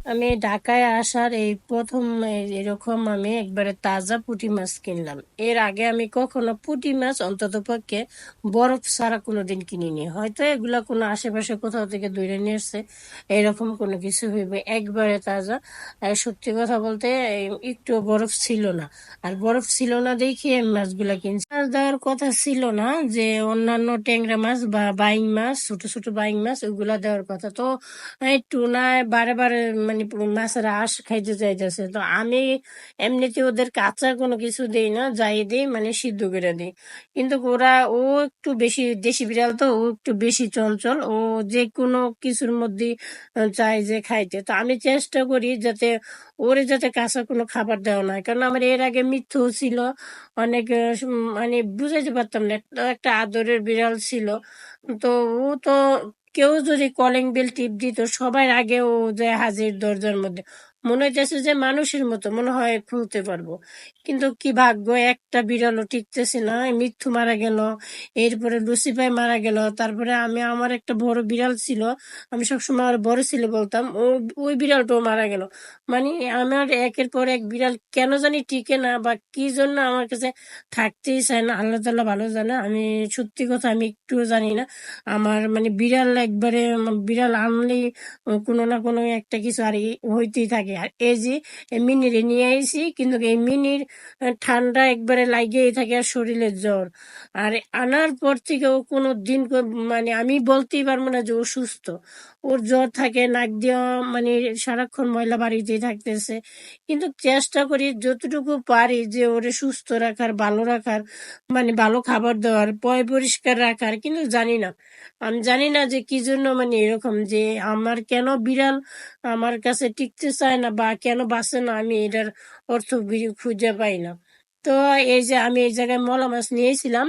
আমি ঢাকায় আসার এই প্রথম এরকম আমি একবারে তাজা পুঁটি মাছ কিনলাম। এর আগে আমি কখনো পুঁটি মাছ অন্তত পক্ষে বরফ ছাড়া কোনোদিন কিনিনি। হয়তো এগুলা কোনো আশেপাশে কোথাও থেকে দূরে নিয়ে এসছে, এরকম কোনো কিছু হইবে একবারে তাজা। সত্যি কথা বলতে একটু বরফ ছিল না। আর বরফ ছিল না দেখি আমি মাছগুলা কিনছি। মাছ দেওয়ার কথা ছিল না যে অন্যান্য ট্যাংরা মাছ বা বাইং মাছ, ছোট ছোট বাইং মাছ, ওগুলা দেওয়ার কথা। তো টুনায় বারে বারে মানে মাছের আঁশ খাইতে চাইতেছে তো আমি এমনিতে ওদের কাঁচা কোনো কিছু দেই না, যাই দিই মানে সিদ্ধ করে দিই। কিন্তু ওরা, ও একটু বেশি, দেশি বিড়াল তো, ও একটু বেশি চঞ্চল। ও যে কোনো কিছুর মধ্যে চাই যে খাইতে। তো আমি চেষ্টা করি যাতে ওরে যাতে কাঁচা কোনো খাবার দেওয়া না হয়। কারণ আমার এর আগে মৃত্যু ছিল, অনেক মানে বুঝাইতে পারতাম না। একটা আদরের বিড়াল ছিল। তো ও তো কেউ যদি কলিং বেল টিপ দিত সবার আগে ও যে হাজির দরজার মধ্যে। মনে হইতেছে যে মানুষের মতো, মনে হয় খুলতে পারব। কিন্তু কি ভাগ্য, একটা বিড়ালও টিকতেছে না মৃত্যু মারা গেল, এরপরে লুসিফাই মারা গেল, তারপরে আমি, আমার একটা বড় বিড়াল ছিল, আমি সবসময় আমার বড় ছিল বলতাম ওই বিড়ালটাও মারা গেল। মানে আমার একের পর এক বিড়াল কেন জানি টিকে না, বা কি জন্য আমার কাছে থাকতেই চায় না, আল্লাহ তাল্লাহ ভালো জানে, আমি সত্যি কথা আমি একটুও জানি না। আমার মানে বিড়াল একবারে, বিড়াল আনলেই কোনো না কোনো একটা কিছু আর হইতেই থাকে। আর এই যে মিনির নিয়ে আইছি, কিন্তু এই মিনির ঠান্ডা একবারে লাগিয়েই থাকে আর শরীরের জ্বর। আর আনার পর থেকে ও কোনো দিন মানে আমি বলতেই পারব না যে ও সুস্থ। ওর জ্বর থাকে, নাক দিয়ে মানে সারাক্ষণ ময়লা বাড়িতেই থাকতেছে। কিন্তু চেষ্টা করি যতটুকু পারি যে ওরে সুস্থ রাখার, ভালো রাখার মানে ভালো খাবার দেওয়ার, পয় পরিষ্কার রাখার, কিন্তু জানি না। আমি জানি না যে কি জন্য মানে এরকম যে আমার কেন বিড়াল আমার কাছে টিকতে চায় না বা কেন বাসে না, আমি এটার অর্থ খুঁজে পাই না। তো এই যে আমি এই জায়গায় মলা মাছ নিয়েছিলাম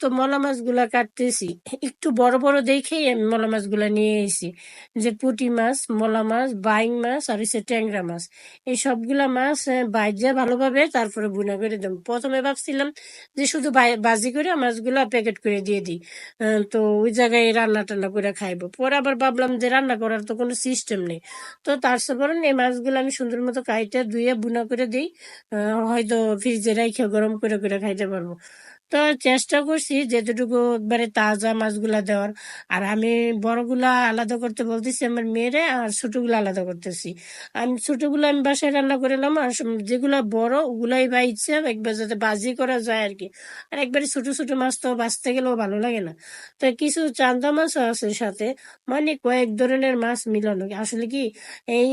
তো মলা মাছগুলা কাটতেছি। একটু বড় বড় দেখেই আমি মলা মাছগুলা নিয়ে এসেছি। যে পুঁটি মাছ, মলা মাছ, বাইং মাছ আর হচ্ছে ট্যাংরা মাছ। এই সবগুলা মাছ ভাজা ভালোভাবে তারপরে বুনা করে দেব। প্রথমে ভাবছিলাম যে শুধু বাজি করে মাছগুলা প্যাকেট করে দিয়ে দিই। তো ওই জায়গায় রান্না টান্না করে খাইবো। পরে আবার ভাবলাম যে রান্না করার তো কোনো সিস্টেম নেই। তো তার সাথে এই মাছগুলো আমি সুন্দর মতো কাইটে ধুয়ে বুনা করে দিই। হয়তো ফ্রিজে রেখে গরম করে করে খাইতে পারব। তো চেষ্টা করছি যেতটুকু একবারে তাজা মাছগুলা দেওয়ার। আর আমি বড়গুলা আলাদা করতে বলতেছি, আমার মেয়েরে আর ছোটগুলো আলাদা করতেছি। আমি ছোটগুলো আমি বাসায় রান্না করলাম আর সম- যেগুলা বড় ওগুলাই বা ইচ্ছে একবার যাতে বাজি করা যায় আর কি আর একবারে ছোট ছোট মাছ তো বাঁচতে গেলেও ভালো লাগে না। তো কিছু চান্দা মাছও আছে সাথে মানে কয়েক ধরনের মাছ মিলানো। আসলে কি এই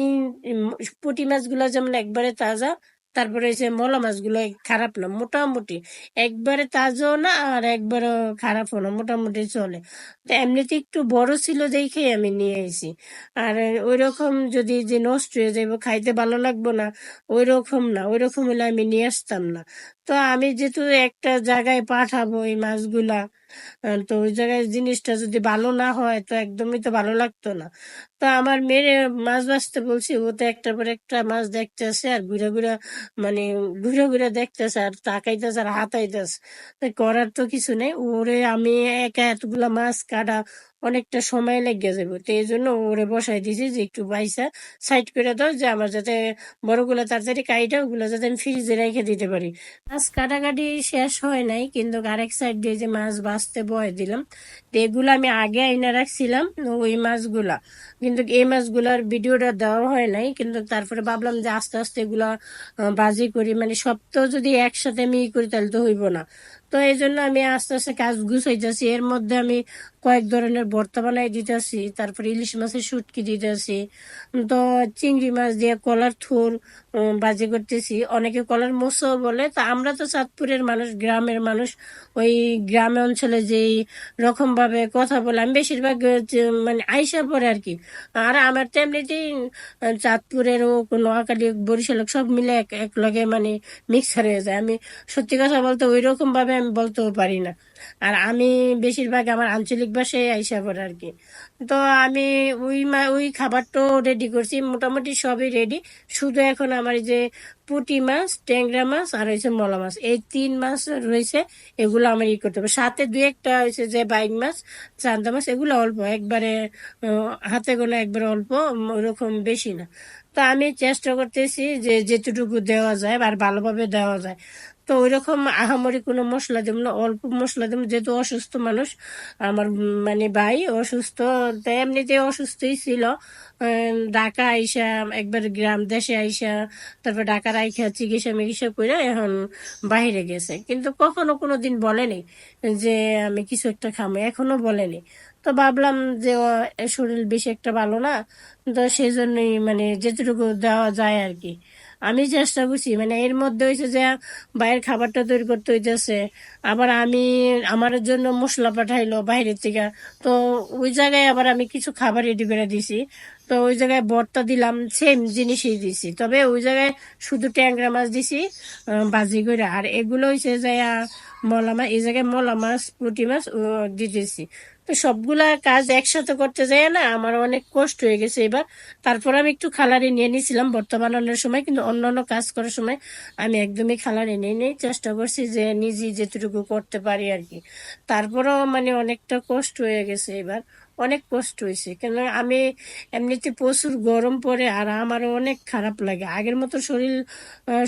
পুঁটি মাছগুলো যেমন একবারে তাজা তারপরে যে মলা মাছগুলো খারাপ না, মোটামুটি একবারে তাজও না আর একবারও খারাপও না, মোটামুটি চলে। তো এমনিতে একটু বড় ছিল দেখেই আমি নিয়ে এসেছি আর ওই রকম যদি যে নষ্ট হয়ে যাইব, খাইতে ভালো লাগবো না ওই রকম না ওই রকম হলে আমি নিয়ে আসতাম না। তো আমি যেহেতু একটা জায়গায় পাঠাবো এই মাছগুলা তো ওই জায়গায় জিনিসটা যদি ভালো না হয়, তো একদমই তো ভালো লাগতো না। তো আমার মেয়ে মাছ বাছতে বলছি, ও তো একটার পর একটা মাছ দেখতেছে আর ঘুরে ঘুরে মানে ঘুরে ঘুরে দেখতেছে আর তাকাইতেছে আর হাতাইতেছে। করার তো কিছু নেই। ওরে আমি একা এতগুলা মাছ কাটা অনেকটা সময় লেগে যাবে। তো এই জন্য ওরে বসাই দিয়েছি যে একটু পয়সা সাইড করে দাও যে আমার যাতে বড়গুলো তাড়াতাড়ি কাইটা, ওগুলো যাতে আমি ফ্রিজে রেখে দিতে পারি। মাছ কাটাকাটি শেষ হয় নাই, কিন্তু আরেক সাইড দিয়ে যে মাছ বাঁচতে বয়ে দিলাম, তো এগুলো আমি আগে আইনা রাখছিলাম ওই মাছগুলা। কিন্তু এই মাছগুলার ভিডিওটা দেওয়া হয় নাই, কিন্তু তারপরে ভাবলাম যে আস্তে আস্তে এগুলা বাজি করি মানে সব তো যদি একসাথে আমি ই করি তাহলে তো হইব না। তো এই জন্য আমি আস্তে আস্তে কাজ গুছাইতেছি এর মধ্যে আমি কয়েক ধরনের ভর্তা বানাই দিতেছি তারপরে ইলিশ মাছের শুটকি দিতেছি তো চিংড়ি মাছ দিয়ে কলার থুর বাজি করতেছি। অনেকে কলার মোসো বলে, তা আমরা তো চাঁদপুরের মানুষ, গ্রামের মানুষ। ওই গ্রামে অঞ্চলে যেই রকম ভাবে কথা বলে, আমি বেশিরভাগ মানে আইসা পরে আর কি। আর আমার তো এমনিতেই ও নোয়াখালী, বরিশাল, সব মিলে এক এক লগে মানে মিক্সার হয়ে যায়। আমি সত্যি কথা বলতে ওই রকম ভাবে আমি বলতেও পারি না। আর আমি বেশিরভাগ আমার আঞ্চলিক ভাষায় আইসা পড়ে আর কি। তো আমি ওই ওই খাবারটাও রেডি করছি, মোটামুটি সবই রেডি শুধু এখন আমার যে পুঁটি মাছ, ট্যাংরা মাছ আর হয়েছে মলা মাছ। এই তিন মাছ রয়েছে, এগুলো আমার ই করতে হবে। সাথে দু একটা হয়েছে যে বাইক মাছ, চান্দা মাছ, এগুলো অল্প। একবারে হাতে গোনা একবারে অল্প ওরকম বেশি না। তো আমি চেষ্টা করতেছি যে যেটুকু দেওয়া যায় আর ভালোভাবে দেওয়া যায়। তো ওই রকম আহামরি কোনো মশলা দেব না, অল্প মশলা দেব। যেহেতু অসুস্থ মানুষ, আমার মানে ভাই অসুস্থ, তো এমনিতে অসুস্থই ছিল ঢাকা আইসা, একবার গ্রাম দেশে আইসা, তারপর ঢাকা রাইখা চিকিৎসা মিকিৎসা করে এখন বাইরে গেছে। কিন্তু কখনো কোনো দিন বলেনি যে আমি কিছু একটা খামো, এখনও বলেনি। তো ভাবলাম যে শরীর বেশি একটা ভালো না, তো সেই জন্যই মানে যেটুকু দেওয়া যায় আর কি। আমি চেষ্টা করছি মানে এর মধ্যে হয়েছে যে, বাইরের খাবারটা তৈরি করতে হইতেছে, আবার আমি আমার জন্য মশলা পাঠাইলো বাইরের থেকে, তো ওই জায়গায় আবার আমি কিছু খাবার রেডি করে দিছি, তো ওই জায়গায় ভর্তা দিলাম সেম জিনিসই দিছি, তবে ওই জায়গায় শুধু ট্যাংরা মাছ দিছি ভাজি করে, আর এগুলো হয়েছে যে মলা মাছ এই জায়গায় মলা মাছ, পুঁটি মাছ দিতেছি। তো সবগুলা কাজ একসাথে করতে যায় না, আমার অনেক কষ্ট হয়ে গেছে এবার। তারপর আমি একটু খালারে নিয়ে নিয়েছিলাম বর্তমান অন্যের সময়, কিন্তু অন্য অন্য কাজ করার সময় আমি একদমই খালারে নিয়ে নিয়ে চেষ্টা করছি যে নিজে যেটুকু করতে পারি আর কি। তারপরও মানে অনেকটা কষ্ট হয়ে গেছে এবার। অনেক কষ্ট হয়েছে। কেন আমি এমনিতে প্রচুর গরম পড়ে আর আমারও অনেক খারাপ লাগে। আগের মতো শরীর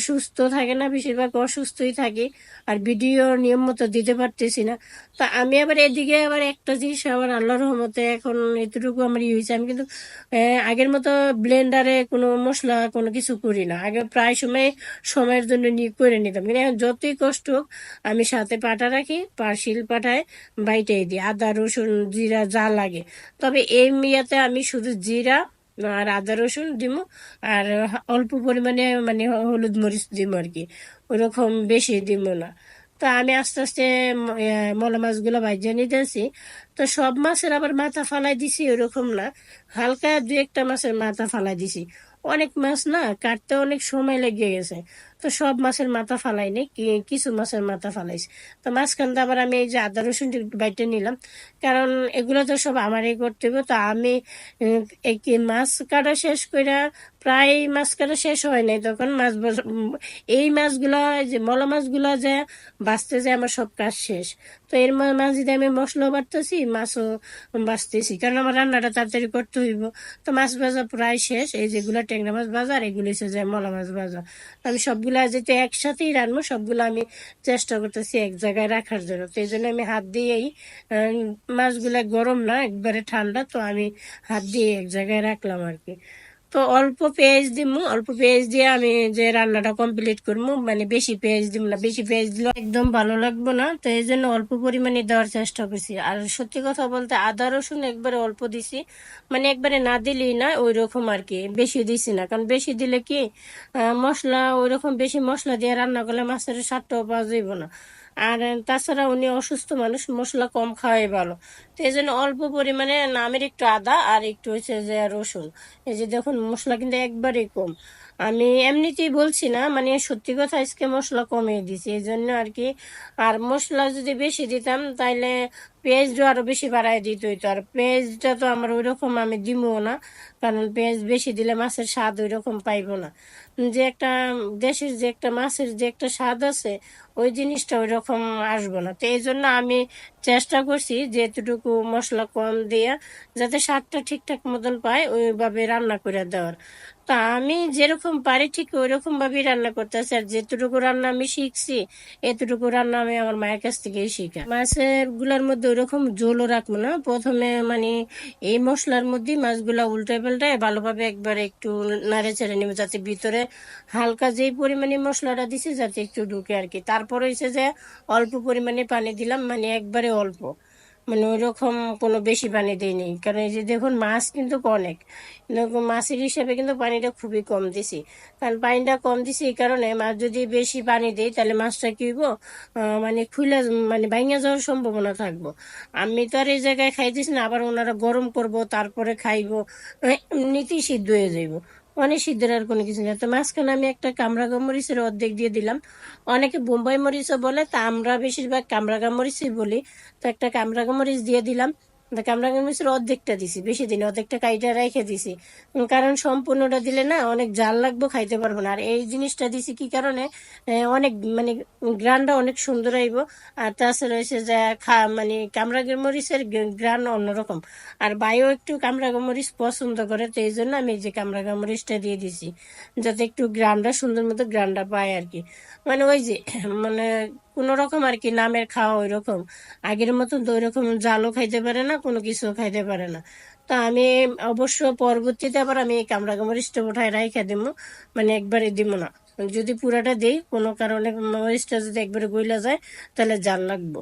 সুস্থ থাকে না, বেশিরভাগ অসুস্থই থাকি আর ভিডিও নিয়ম মতো দিতে পারতেছি না। তা আমি আবার এদিকে আবার একটা জিনিস আবার আল্লাহর রহমতে এখন এতটুকু আমার ইয়ে হয়েছে। আমি কিন্তু আগের মতো ব্লেন্ডারে কোনো মশলা, কোনো কিছু করি না। আগে প্রায় সময় সময়ের জন্য নিয়ে করে নিতাম। কিন্তু এখন যতই কষ্ট হোক, আমি সাথে পাটা রাখি পাশিল পাটায় বাইটাই দিই। আদা, রসুন, জিরা, যা লাগে। তবে এই মিয়াতে আমি শুধু জিরা আর আদা রসুন দিব আর অল্প পরিমাণে মানে হলুদ মরিচ দিব আর কি ওরকম বেশি দিব না। তো আমি আস্তে আস্তে মলা মাছগুলো ভাজিয়ে নিতেছি। তো সব মাছের আবার মাথা ফালাই দিছি ওরকম না। হালকা দু একটা মাছের মাথা ফালাই দিছি। অনেক মাছ না কাটতে অনেক সময় লেগে গেছে। তো সব মাছের মাথা ফালাই নি, কি- কিছু মাছের মাথা ফালাইছি। তো মাঝখানটা আবার আমি এই যে আদা, রসুন বাইটে নিলাম, কারণ এগুলো তো সব আমারই করতে হবে। তো আমি এই মাছ কাটা শেষ করে প্রায় মাছ কাটা শেষ হয় নাই তখন মাছ এই মাছগুলো যে মলা মাছগুলো যে বাঁচতে যায় আমার সব কাজ শেষ। তো এর মা- মাঝে দিয়ে আমি মশলাও বাড়তেছি মাছও বাঁচতেছি, কারণ আমার রান্নাটা তাড়াতাড়ি করতে হইব। তো মাছ ভাজা প্রায় শেষ, এই যেগুলো ট্যাংরা মাছ বাজার এগুলো হচ্ছে যে মলা মাছ বাজার আমি আমি সবগুলা যেতে একসাথেই রান্ন সবগুলো আমি চেষ্টা করতেছি এক জায়গায় রাখার জন্য। তো এই জন্য আমি হাত দিয়েই মাছগুলা গরম না, একবারে ঠান্ডা, তো আমি হাত দিয়ে এক জায়গায় রাখলাম আর কি। তো অল্প পেঁয়াজ দিব অল্প পেঁয়াজ দিয়ে আমি যে রান্নাটা কমপ্লিট করব মানে বেশি পেঁয়াজ দিব না, বেশি পেঁয়াজ দিলে একদম ভালো লাগবে না, তো এই জন্য অল্প পরিমাণে দেওয়ার চেষ্টা করছি। আর সত্যি কথা বলতে আদা রসুন একবারে অল্প দিছি মানে একবারে না দিলেই না ওই রকম আর কি, বেশি দিছি না। কারণ বেশি দিলে কি মশলা ওই রকম বেশি মশলা দিয়ে রান্না করলে মাছের স্বাদটাও পাওয়া যাইব না। আর তাছাড়া উনি অসুস্থ মানুষ, মশলা কম খাওয়াই ভালো। তো এই জন্য অল্প পরিমাণে নামের একটু আদা আর একটু হচ্ছে যে রসুন। এই যে দেখুন, মশলা কিন্তু একবারেই কম। আমি এমনিতেই বলছি না মানে সত্যি কথা আজকে মশলা কমিয়ে দিছি এই জন্য আর কি। আর মশলা যদি বেশি দিতাম, তাইলে পেঁয়াজটা আরও বেশি বাড়ায় দিত হইতো। আর পেঁয়াজটা তো আমার ওই রকম আমি দিবও না, কারণ পেঁয়াজ বেশি দিলে মাছের স্বাদ ওই রকম পাইবো না। যে একটা দেশের যে একটা মাছের যে একটা স্বাদ আছে, ওই জিনিসটা ওই রকম আসব না। তো এই জন্য আমি চেষ্টা করছি যে এতটুকু মশলা কম দিয়ে, যাতে স্বাদটা ঠিকঠাক মতন পায়, ওইভাবে রান্না করে দেওয়ার। তা আমি যেরকম পারি ঠিক ওই রকম ভাবেই রান্না করতেছি। আর যেটুকু রান্না আমি শিখছি, এতটুকু রান্না আমি আমার মায়ের কাছ থেকেই শিখা। মাছেরগুলার মধ্যে ওইরকম জলও রাখব না। প্রথমে মানে এই মশলার মধ্যে মাছগুলা উল্টায় পাল্টায় ভালোভাবে একবার একটু নাড়ে চেড়ে নেবে, যাতে ভিতরে হালকা যেই পরিমাণে মশলাটা দিছি, যাতে একটু ঢুকে আর কি। তারপর হয়েছে যে অল্প পরিমাণে পানি দিলাম মানে একবারে অল্প। মানে ওইরকম কোনো বেশি পানি দিইনি কারণ এই যে দেখুন, মাছ কিন্তু অনেক। মাছের হিসাবে কিন্তু পানিটা খুবই কম দিছি। কারণ পানিটা কম দিছি এই কারণে মাছ যদি বেশি পানি দেই তাহলে মাছটা কি হইব? মানে খুলে মানে ভাঙা যাওয়ার সম্ভাবনা থাকব। আমি তো আর এই জায়গায় খাইতেছি না, আবার ওনারা গরম করব, তারপরে খাইবো এমনিতেই সিদ্ধ হয়ে যাইবো। অনেক সিদ্ধের আর কোনো কিছু নেই। তো মাঝখানে আমি একটা কামরাগা মরিচের অর্ধেক দিয়ে দিলাম। অনেকে বোম্বাই মরিচও বলে, তা আমরা বেশিরভাগ কামরাগা মরিচই বলি। তো একটা কামরাগা মরিচ দিয়ে দিলাম। কামরাঙ্গা মরিচের অর্ধেকটা দিছি, বেশি দিন অর্ধেকটা কাইটা রেখে দিছি। কারণ সম্পূর্ণটা দিলে না অনেক জাল লাগবে, খাইতে পারব না। আর এই জিনিসটা দিছি কি কারণে? অনেক মানে গ্রানটা অনেক সুন্দর আইব আর তাছাড়া হয়েছে যে, খা মানে কামরাঙ্গা মরিচের গ্রান অন্যরকম। আর বাইও একটু কামরাঙ্গা মরিচ পছন্দ করে, তো এই জন্য আমি যে কামরাঙ্গা মরিচটা দিয়ে দিছি। যাতে একটু গ্রানটা, সুন্দর মতো গ্রানটা পায় আর কি। মানে ওই যে মানে কোনো রকম আর কি, নামের খাওয়া ওই রকম আগের মতন তো ওই রকম জালও খাইতে পারে না, কোনো কিছু খাইতে পারে না। তো আমি অবশ্য পরবর্তীতে আবার আমি কামড়া স্টোভ উঠায় রাইখা দিব মানে একবারে দিব না। যদি পুরাটা দিই, কোনো কারণে মরিচটা যদি একবারে গইলা যায়, তাহলে জাল লাগবো।